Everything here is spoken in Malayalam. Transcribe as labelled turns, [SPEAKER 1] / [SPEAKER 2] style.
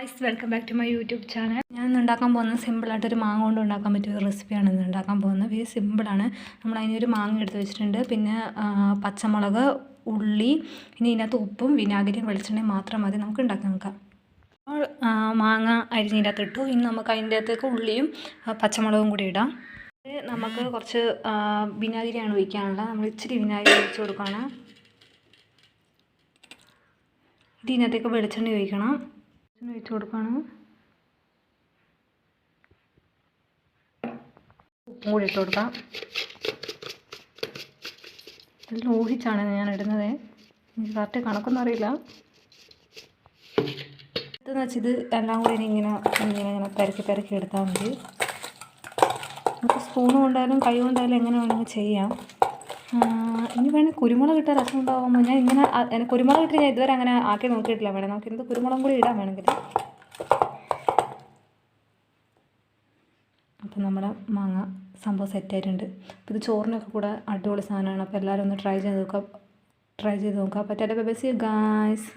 [SPEAKER 1] Guys welcome back to my YouTube channel. ഞാൻ ഇന്ന് ഉണ്ടാക്കാൻ പോകുന്നത് സിമ്പിളായിട്ടൊരു മാങ്ങ കൊണ്ട് ഉണ്ടാക്കാൻ പറ്റിയ ഒരു റെസിപ്പിയാണ് ഇന്ന് ഉണ്ടാക്കാൻ പോകുന്നത്. ഇത് സിമ്പിളാണ് നമ്മൾ അതിനൊരു മാങ്ങ എടുത്ത് വെച്ചിട്ടുണ്ട്. പിന്നെ പച്ചമുളക് ഉള്ളി ഇനി ഇതിനകത്ത് ഉപ്പും വിനാഗിരിയും വെളിച്ചെണ്ണയും മാത്രം മതി. നമുക്ക് ഉണ്ടാക്കി നോക്കാം. അപ്പോൾ മാങ്ങ അരിഞ്ഞതിനകത്ത് ഇട്ടു. ഇനി നമുക്ക് അതിന്റെ അകത്തേക്ക് ഉള്ളിയും പച്ചമുളകും കൂടി ഇടാം. നമുക്ക് കുറച്ച് വിനാഗിരിയാണ് ഒഴിക്കാനുള്ളത്. നമ്മൾ ഇച്ചിരി വിനാഗിരി ഒഴിച്ച് കൊടുക്കുകയാണ്. ഇത് ഇതിനകത്തേക്ക് വെളിച്ചെണ്ണ ഒഴിക്കണം. വെളിച്ചെണ്ണ ഒഴിച്ച് കൊടുക്കുകയാണ് ഉപ്പും കൂടി ഇട്ട് കൊടുക്കാം. ഇതിൽ ഊഹിച്ചാണ് ഞാൻ ഇടുന്നത്. എനിക്ക് കറക്റ്റ് കണക്കൊന്നും അറിയില്ല. ഇതെന്ന് വെച്ചാൽ ഇത് എല്ലാം കൂടി ഇങ്ങനെ ഇങ്ങനെ ഇങ്ങനെ പെരക്കി പെരക്കി എടുത്താൽ മതി. നമുക്ക് സ്പൂൺ കൊണ്ടായാലും കൈ കൊണ്ടായാലും എങ്ങനെ വേണമെങ്കിൽ ചെയ്യാം. ഇനി വേണമെങ്കിൽ കുരുമുളക് ഇട്ട രസം ഉണ്ടാകുമ്പോൾ ഞാൻ ഇങ്ങനെ കുരുമുളക് ഇട്ട് ഞാൻ ഇതുവരെ അങ്ങനെ ആക്കി നോക്കിയിട്ടില്ല. വേണം നമുക്ക് എന്ത് കുരുമുളകും കൂടി ഇടാൻ വേണമെങ്കിൽ. അപ്പം നമ്മുടെ മാങ്ങ സംഭവം സെറ്റായിട്ടുണ്ട് ഇത് ചോറിനൊക്കെ കൂടെ അടിപൊളി സാധനമാണ്. അപ്പോൾ എല്ലാവരും ഒന്ന് ട്രൈ ചെയ്ത് നോക്കുക ട്രൈ ചെയ്ത് നോക്കുക പറ്റാതെ ബസ് ഗായ്സ്